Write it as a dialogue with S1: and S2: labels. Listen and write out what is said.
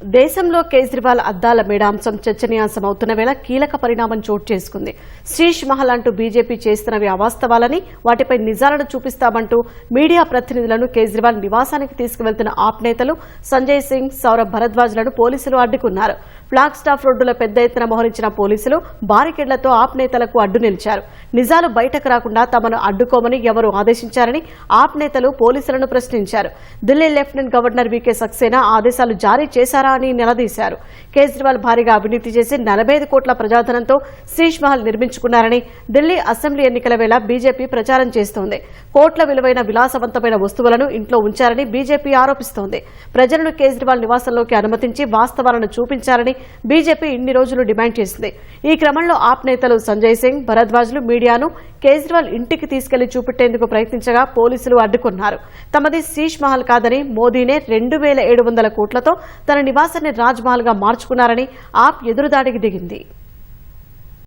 S1: దేశంలో కేజ్రీవాల్ అద్దాల మేడాంశం చర్చనీయాంశమవుతున్న వేళ కీలక పరిణామం చోటు చేసుకుంది. శీష్ మహల్ అంటూ బీజేపీ చేస్తున్నవి అవాస్తవాలని వాటిపై నిజాలను చూపిస్తామంటూ మీడియా ప్రతినిధులను కేజ్రీవాల్ నివాసానికి తీసుకువెళ్తున్న ఆప్ నేతలు సంజయ్ సింగ్ సౌరభ్ భరద్వాజ్లను పోలీసులు అడ్డుకున్నారు. ఫ్లాగ్ స్టాఫ్ రోడ్డులో పెద్ద ఎత్తున మోహరించిన పోలీసులు బారికేడ్లతో ఆప్ నేతలకు అడ్డు నిలిచారు. నిజాలు బయటకు రాకుండా తమను అడ్డుకోమని ఎవరు ఆదేశించారని ఆప్ నేతలు పోలీసులను ప్రశ్నించారు. Delhi lieutenant governor V K Saxena ఆదేశాలు జారీ చేశారు అని నిలదీశారు. కేజ్రీవాల్ భారీగా అవినీతి చేసి నలభై ఐదు కోట్ల ప్రజాధనంతో శీష్ మహల్ నిర్మించుకున్నారని ఢిల్లీ అసెంబ్లీ ఎన్నికల వేళ బీజేపీ ప్రచారం చేస్తోంది. కోట్ల విలువైన విలాసవంతమైన వస్తువులను ఇంట్లో ఉంచారని బీజేపీ ఆరోపిస్తోంది. ప్రజలను కేజ్రీవాల్ నివాసంలోకి అనుమతించి వాస్తవాలను చూపించారని బీజేపీ ఇన్ని రోజులు డిమాండ్ చేసింది. ఈ క్రమంలో ఆప్ నేతలు సంజయ్ సింగ్ భరద్వాజ్లు మీడియాను కేజ్రీవాల్ ఇంటికి తీసుకెళ్ళి చూపెట్టేందుకు ప్రయత్నించగా పోలీసులు అడ్డుకున్నారు. తమది శీష్ మహల్ కాదని మోదీనే రెండు వేల ఏడు వందల కోట్లతో తన నివాసాన్ని రాజ్మహల్గా మార్చుకున్నారని ఆప్ ఎదురుదాడికి దిగింది.